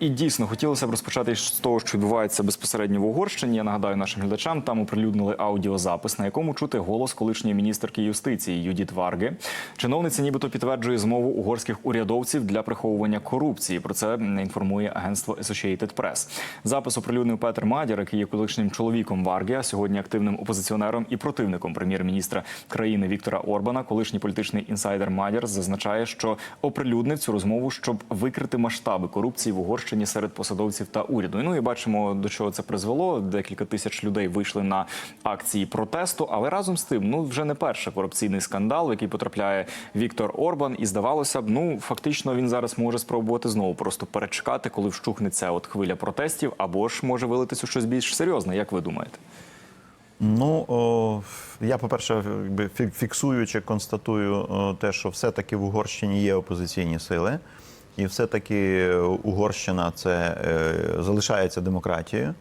І дійсно хотілося б розпочати з того, що відбувається безпосередньо в Угорщині. Я нагадаю нашим глядачам, там оприлюднили аудіозапис, на якому чути голос колишньої міністерки юстиції Юдіт Варги. Чиновниця нібито підтверджує змову угорських урядовців для приховування корупції. Про це інформує агентство Associated Press. Запис оприлюднив Петер Мадяр, який є колишнім чоловіком Варги, а сьогодні активним опозиціонером і противником прем'єр-міністра країни Віктора Орбана. Колишній політичний інсайдер Мадяр зазначає, що оприлюднив цю розмову, щоб викрити масштаби корупції в Угорщині серед посадовців та уряду. Ну і бачимо, до чого це призвело. Декілька тисяч людей вийшли на акції протесту. Але разом з тим, ну вже не перший корупційний скандал, в який потрапляє Віктор Орбан. І здавалося б, ну фактично він зараз може спробувати знову просто перечекати, коли вщухнеться от хвиля протестів, або ж може вилитись у щось більш серйозне. Як ви думаєте? Ну о, я, по-перше, якби фі- фіксуючи, констатую те, що все-таки в Угорщині є опозиційні сили, і все-таки Угорщина це е, залишається демократією.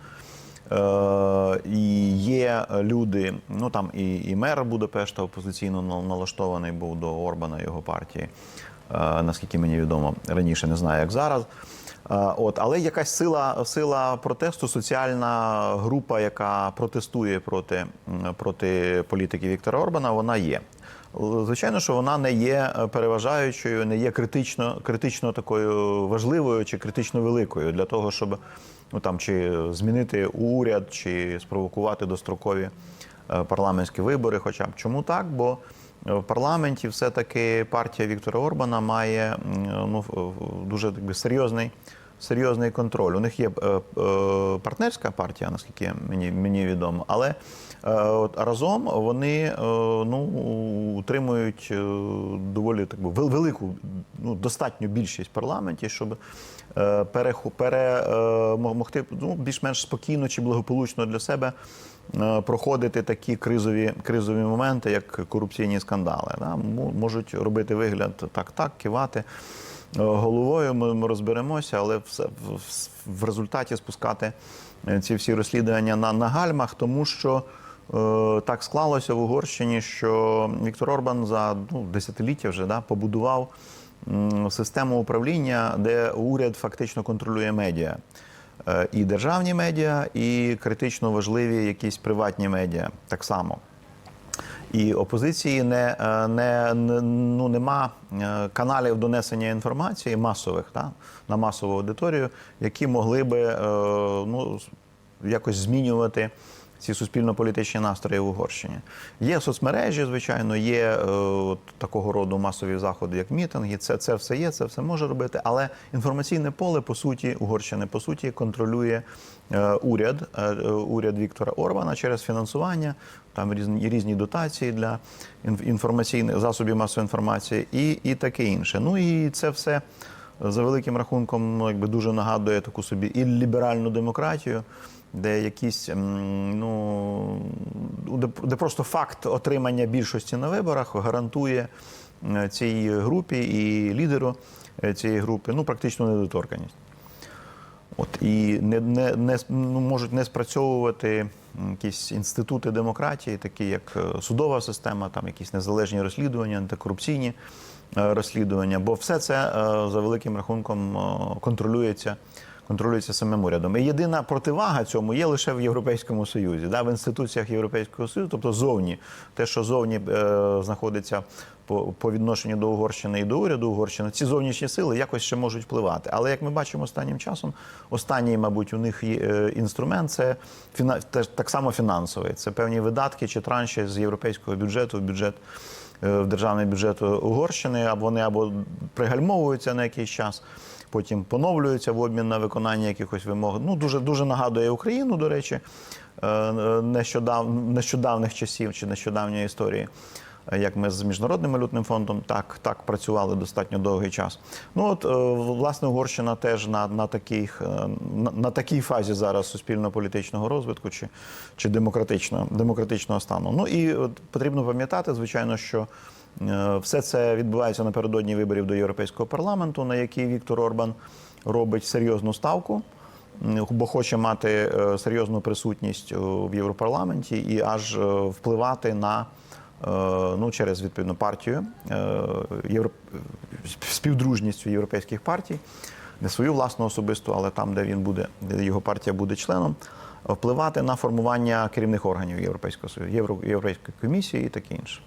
Е, і є люди, ну там і, і мер Будапешта опозиційно налаштований був до Орбана його партії, е, наскільки мені відомо раніше, не знаю, як зараз. Е, От, але якась сила, сила протесту, соціальна група, яка протестує проти, проти політики Віктора Орбана, вона є. Звичайно, що вона не є е, переважаючою, не є критично, критично такою важливою чи критично великою для того, щоб ну там чи змінити уряд, чи спровокувати дострокові е, парламентські вибори. Хоча б чому так? Бо е, в парламенті все-таки партія Віктора Орбана має ну, в- в- дуже серйозний. Серйозний контроль. У них є е, е, партнерська партія, наскільки мені, мені відомо, але е, от разом вони ну, утримують доволі так би, велику, ну, достатню більшість в парламенті, щоб е, переху- пере, е, мо- могти ну, більш-менш спокійно чи благополучно для себе проходити такі кризові, кризові моменти, як корупційні скандали. Да? Можуть робити вигляд так-так, кивати е, головою. Ми, розберемося, але все в, результаті спускати е, ці всі розслідування на, на гальмах, тому що. е, Так склалося в Угорщині, що Віктор Орбан за ну, десятиліття вже да, побудував систему управління, де уряд фактично контролює медіа. Е, І державні медіа, і критично важливі якісь приватні медіа так само. І опозиції не, е, не, не ну, нема е, каналів донесення інформації масових та, на масову аудиторію, які могли би е, ну, якось змінювати ці суспільно-політичні настрої в Угорщині. Є соцмережі, звичайно, є е, от, такого роду масові заходи, як мітинги. Це, це все є, це все може робити. Але інформаційне поле, по суті, Угорщини, по суті, контролює е, уряд, е, е, уряд Віктора Орбана через фінансування, там різні, різні дотації для інформаційних засобів масової інформації і, і таке інше. Ну і це все за великим рахунком ну, якби дуже нагадує таку собі і ліберальну демократію, де якісь ну де, просто факт отримання більшості на виборах гарантує е, цій групі і лідеру е, цієї групи ну практично недоторканість. От і не, не, не ну, можуть не спрацьовувати якісь інститути демократії, такі як е, судова система, там якісь незалежні розслідування, антикорупційні розслідування, бо все це за великим рахунком контролюється. Контролюється самим урядом. І єдина противага цьому є лише в Європейському Союзі, да, в інституціях Європейського Союзу, тобто зовні, те, що зовні е, знаходиться по, по відношенню до Угорщини і до уряду Угорщини, ці зовнішні сили якось ще можуть впливати. Але як ми бачимо останнім часом, останній, мабуть, у них є, е, інструмент це фіна, так само фінансовий. Це певні видатки чи транші з європейського бюджету в бюджет. е, В державний бюджет Угорщини, або вони або пригальмовуються на якийсь час, потім поновлюються в обмін на виконання якихось вимог. Ну дуже дуже нагадує Україну, до речі, е, нещодав, нещодавних часів чи нещодавньої історії. Як ми з міжнародним валютним фондом так, так працювали достатньо довгий час. Ну от е, власне Угорщина теж на, на, таких, е, на, на такій фазі зараз суспільно-політичного розвитку чи, чи демократичного, демократичного стану. Ну і от, потрібно пам'ятати, звичайно, що все це відбувається напередодні виборів до Європейського парламенту, на який Віктор Орбан робить серйозну ставку. Бо хоче мати е, серйозну присутність е, в Європарламенті і аж е, впливати на е, ну, через відповідно партію е, співдружністю європейських партій не свою власну особисту, але там, де він буде, де його партія буде членом, впливати на формування керівних органів Європейського Союзу, Європейської комісії і таке інше.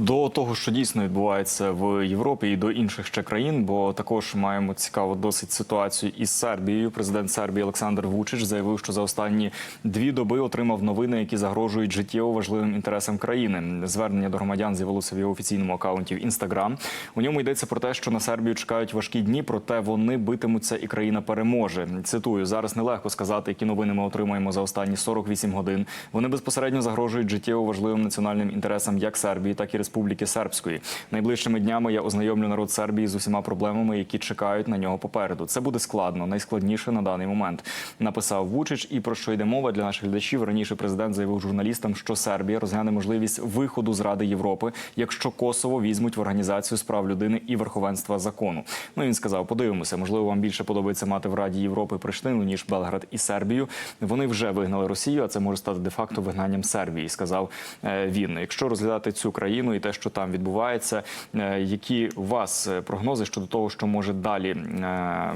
До того, що дійсно відбувається в Європі і до інших ще країн, бо також маємо цікаву досить ситуацію із Сербією. Президент Сербії Олександр Вучич заявив, що за останні дві доби отримав новини, які загрожують життєво важливим інтересам країни. Звернення до громадян з'явилося в його офіційному акаунті в Інстаграм. У ньому йдеться про те, що на Сербію чекають важкі дні, проте вони битимуться, і країна переможе. Цитую зараз нелегко сказати, які новини ми отримаємо за останні 48 годин. Вони безпосередньо загрожують життєво важливим національним інтересам як Сербії, так і Республіки Сербської. Найближчими днями я ознайомлю народ Сербії з усіма проблемами, які чекають на нього попереду. Це буде складно, найскладніше на даний момент. Написав Вучич. І про що йде мова для наших глядачів. Раніше президент заявив журналістам, що Сербія розгляне можливість виходу з Ради Європи, якщо Косово візьмуть в організацію справ людини і верховенства закону. Ну він сказав: подивимося, можливо, вам більше подобається мати в Раді Європи Приштину ніж Белград і Сербію. Вони вже вигнали Росію, а це може стати де факто вигнанням Сербії. Сказав е, він. Якщо розглядати цю країну і те, що там відбувається, е, які у вас е, прогнози щодо того, що може далі, е,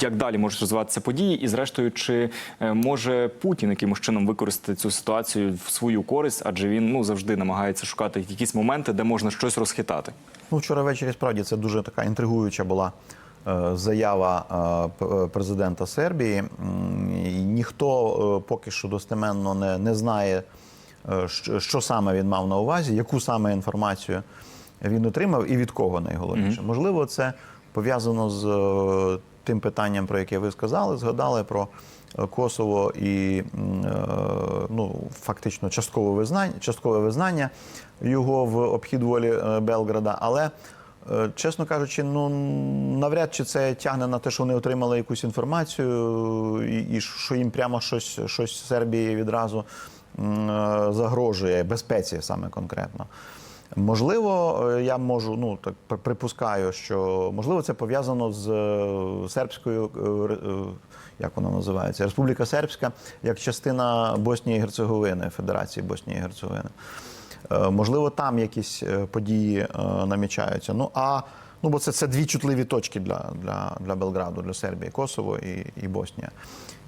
як далі можуть розвиватися події, і зрештою, чи може Путін якимось чином використати цю ситуацію в свою користь, адже він ну завжди намагається шукати якісь моменти, де можна щось розхитати. Ну, вчора ввечері справді це дуже така інтригуюча була заява президента Сербії. Ніхто поки що достеменно не, не знає, що, саме він мав на увазі, яку саме інформацію він отримав і від кого найголовніше. Можливо, це пов'язано з е, тим питанням, про яке ви сказали, згадали про е, Косово і е, ну, фактично часткове визнання, часткове визнання його в обхід волі Белграда. Але, чесно кажучи, ну навряд чи це тягне на те, що вони отримали якусь інформацію, і, і що їм прямо щось, щось Сербії відразу загрожує безпеці саме конкретно. Можливо, е, я можу, ну так припускаю, що можливо це пов'язано з е, сербською, е, е, як вона називається, Республіка Сербська, як частина Боснії і Герцеговини, Федерації Боснії і Герцеговини. Е, Можливо, там якісь е, події е, намічаються. Ну а ну бо це, це дві чутливі точки для, для, для Белграду, для Сербії, Косово і, і Боснія.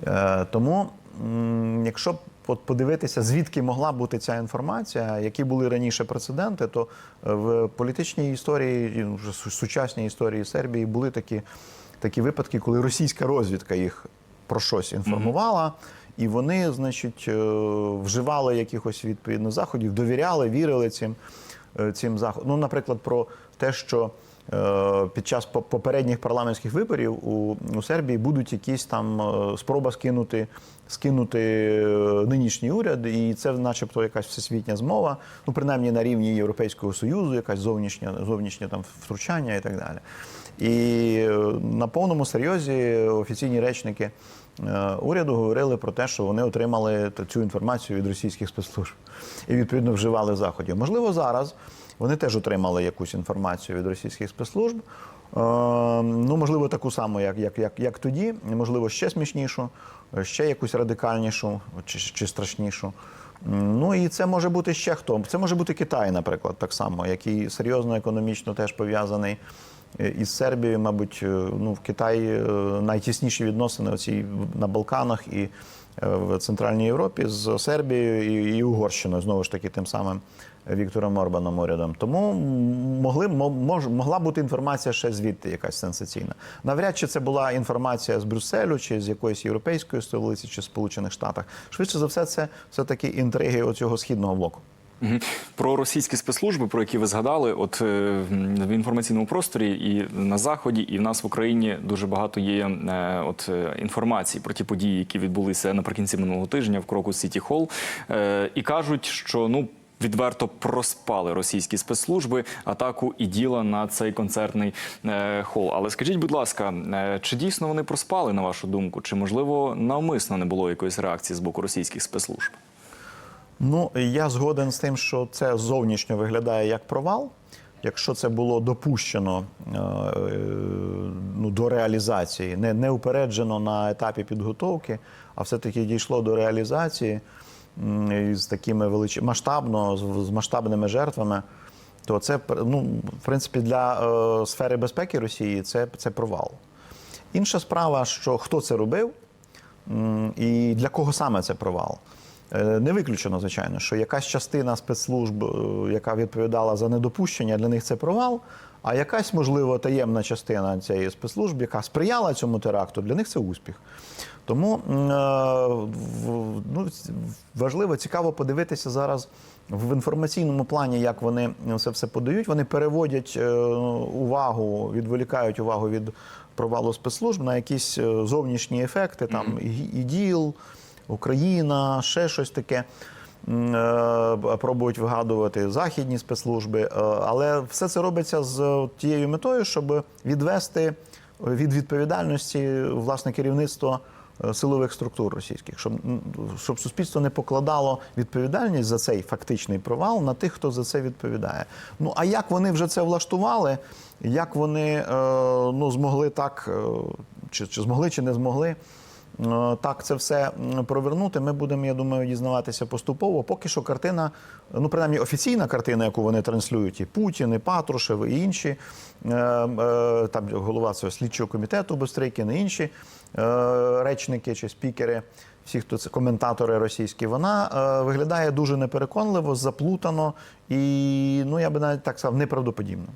Е, Тому, м, якщо от подивитися, звідки могла бути ця інформація, які були раніше прецеденти, то е, в політичній історії, вже сучасній історії Сербії були такі, такі випадки, коли російська розвідка їх про щось інформувала. І вони, значить, е, вживали якихось відповідних заходів, довіряли, вірили цим, е, цим заходам. Ну, наприклад, про те, що під час попередніх парламентських виборів у, у Сербії будуть якісь там е, спроба скинути, скинути е, нинішній уряд, і це, начебто, якась всесвітня змова, ну принаймні на рівні Європейського Союзу, якась зовнішнє, зовнішнє там втручання і так далі. І е, на повному серйозі офіційні речники е, уряду говорили про те, що вони отримали цю інформацію від російських спецслужб і відповідно вживали заходів. Можливо, зараз вони теж отримали якусь інформацію від російських спецслужб. Е, Ну, можливо, таку саму, як, як, як, як тоді, можливо, ще смішнішу, е, ще якусь радикальнішу чи, чи страшнішу. Ну і це може бути ще хто. Це може бути Китай, наприклад, так само, який серйозно економічно теж пов'язаний е, із Сербією. Мабуть, е, ну в Китаї е, найтісніші відносини оці на Балканах і е, в Центральній Європі з Сербією і, і Угорщиною, знову ж таки, тим самим Віктором Орбаном урядом. Тому могли мо- мож, могла бути інформація ще звідти, якась сенсаційна. Навряд чи це була інформація з Брюсселю, чи з якоїсь європейської столиці, чи Сполучених Штатах. Швидше за все, це все таки інтриги оцього східного блоку. Про російські спецслужби, про які ви згадали, от е, в інформаційному просторі і на заході, і в нас в Україні дуже багато є е, от е, інформації про ті події, які відбулися наприкінці минулого тижня в кроку Сіті Холл, і кажуть, що ну. Відверто проспали російські спецслужби атаку і діла на цей концертний е, хол. Але скажіть, будь ласка, е, чи дійсно вони проспали на вашу думку? Чи можливо навмисно не було якоїсь реакції з боку російських спецслужб? Ну, я згоден з тим, що це зовнішньо виглядає як провал. Якщо це було допущено е, ну, до реалізації, не, не упереджено на етапі підготовки, а все-таки дійшло до реалізації із такими велич... масштабно, з, з масштабними жертвами, то це ну, в принципі для е, сфери безпеки Росії це, це провал. Інша справа, що хто це робив і для кого саме це провал. Е, Не виключено, звичайно, що якась частина спецслужб, е, яка відповідала за недопущення, для них це провал, а якась, можливо, таємна частина цієї спецслужб, яка сприяла цьому теракту, для них це успіх. Тому е, ну, важливо, цікаво подивитися зараз в інформаційному плані, як вони це все подають. Вони переводять увагу, відволікають увагу від провалу спецслужб на якісь зовнішні ефекти, там і- іділ, Україна, ще щось таке. Е, Пробують вигадувати західні спецслужби, Е, але все це робиться з тією метою, щоб відвести від відповідальності власне керівництво е, силових структур російських, щоб, щоб суспільство не покладало відповідальність за цей фактичний провал на тих, хто за це відповідає. Ну а як вони вже це влаштували, як вони е, ну, змогли так, е, чи, чи змогли, чи не змогли. Е, Так, це все провернути. Ми будемо, я думаю, дізнаватися поступово. Поки що картина, ну принаймні офіційна картина, яку вони транслюють, і Путін, і Патрушев, і інші е, е, там голова цього слідчого комітету Бестрикін, і інші речники чи спікери, всі, хто це коментатори російські, вона е, виглядає дуже непереконливо, заплутано і ну я би навіть так сказав, неправдоподібно.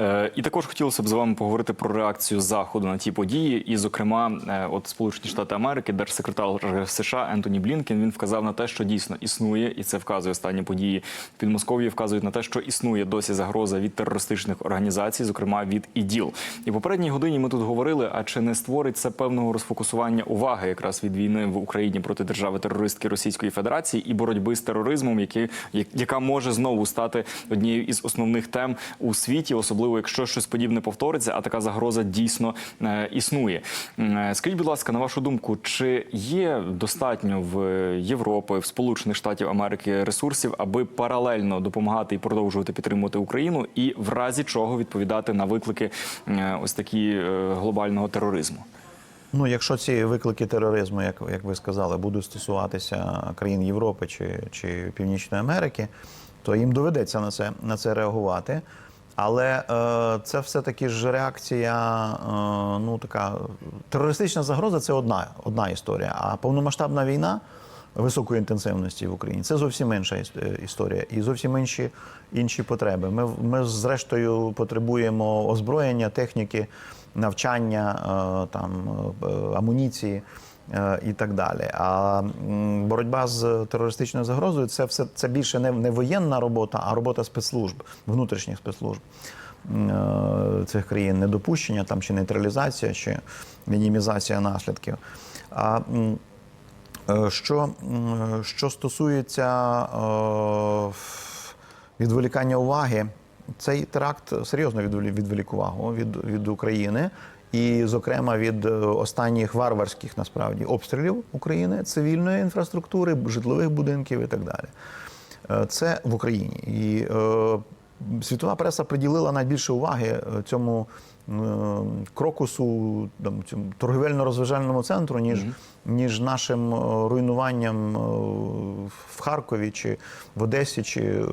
Е, І також хотілося б з вами поговорити про реакцію заходу на ті події. І, зокрема, е, от Сполучені Штати Америки, держсекретар США Ентоні Блінкен він вказав на те, що дійсно існує, і це вказує останні події Підмосков'ї. Вказують на те, що існує досі загроза від терористичних організацій, зокрема від ІДІЛ. І в попередній годині ми тут говорили: а чи не створить це певного розфокусування уваги якраз від війни в Україні проти держави терористки Російської Федерації і боротьби з тероризмом, які як- яка може знову стати однією із основних тем у світі, особливо якщо щось подібне повториться, а така загроза дійсно е, існує. Е, Скажіть, будь ласка, на вашу думку, чи є достатньо в Європи, в Сполучених Штатів Америки ресурсів, аби паралельно допомагати і продовжувати підтримувати Україну, і в разі чого відповідати на виклики е, ось такі глобального тероризму? Ну, якщо ці виклики тероризму, як, як ви сказали, будуть стосуватися країн Європи чи, чи Північної Америки, то їм доведеться на це, на це реагувати. Але е, це все-таки ж реакція, е, ну така терористична загроза це одна, одна історія. А повномасштабна війна високої інтенсивності в Україні це зовсім інша е, історія і зовсім інші, інші потреби. Ми, ми зрештою потребуємо озброєння, техніки, навчання, е, там е, амуніції. Е, І так далі. А боротьба з терористичною загрозою це все це більше не, не воєнна робота, а робота спецслужб, внутрішніх спецслужб е, цих країн, недопущення там чи нейтралізація, чи мінімізація наслідків. А Е, Що, що стосується відволікання уваги, цей теракт серйозно відволі- відволік увагу від, від України. І, зокрема, від е, останніх варварських насправді обстрілів України, цивільної інфраструктури, житлових будинків і так далі. Е, Це в Україні. І е, світова преса приділила найбільше уваги е, цьому е, крокусу, там, цьому торговельно-розважальному центру, ніж, ніж нашим руйнуванням в Харкові чи в Одесі, чи е,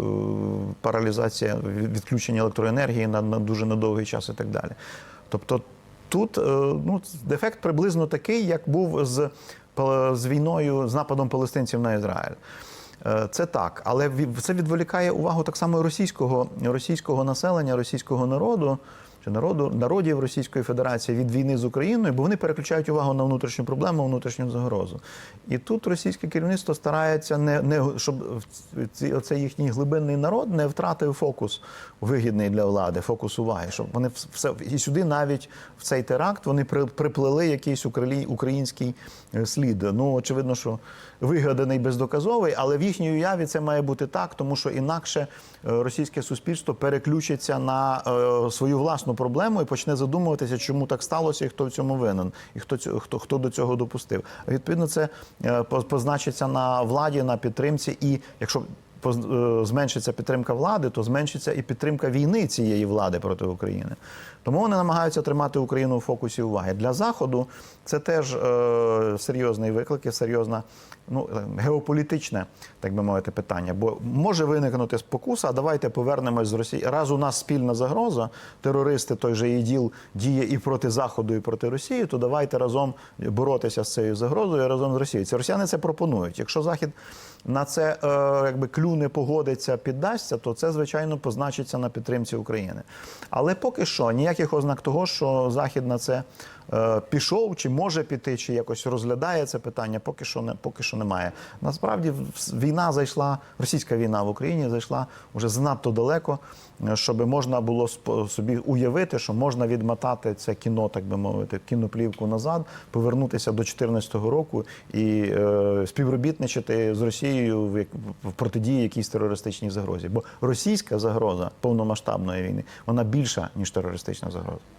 паралізація відключення електроенергії на, на дуже недовгий час і так далі. Тобто тут е, ну, дефект приблизно такий, як був з, з війною, з нападом палестинців на Ізраїль. Е, Це так, але це відволікає увагу так само російського, російського населення, російського народу чи народу народів Російської Федерації від війни з Україною, бо вони переключають увагу на внутрішню проблему, внутрішню загрозу. І тут російське керівництво старається не, не щоб ці- їхній глибинний народ не втратив фокус вигідний для влади, фокус уваги, щоб вони вс- все і сюди навіть в цей теракт вони при- приплели якийсь український е, слід. Ну очевидно, що вигаданий бездоказовий, але в їхній уяві це має бути так, тому що інакше е, російське суспільство переключиться на е, свою власну проблему і почне задумуватися, чому так сталося і хто в цьому винен, і хто хто, хто до цього допустив. Відповідно, це е, по- позначиться на владі, на підтримці, і якщо зменшиться підтримка влади, то зменшиться і підтримка війни цієї влади проти України. Тому вони намагаються тримати Україну в фокусі уваги. Для Заходу це теж е, серйозний виклик, і серйозна ну, е, геополітичне, так би мовити, питання. Бо може виникнути спокуса, а давайте повернемось з Росії. Раз у нас спільна загроза, терористи, той же ІДІЛ діє і проти Заходу, і проти Росії, то давайте разом боротися з цією загрозою разом з Росією. Ці росіяни це пропонують. Якщо Захід на це е, якби клюне погодиться, піддасться, то це звичайно позначиться на підтримці України. Але поки що ніяких ознак того, що Захід на це пішов, чи може піти, чи якось розглядає це питання, поки що не поки що немає. Насправді війна зайшла, російська війна в Україні зайшла вже занадто далеко, е, щоб можна було собі уявити, що можна відмотати це кіно, так би мовити, кіноплівку назад, повернутися до 2014 року і е, співробітничати з Росією в, в протидії якійсь терористичній загрозі. Бо російська загроза повномасштабної війни вона більша ніж терористична загроза.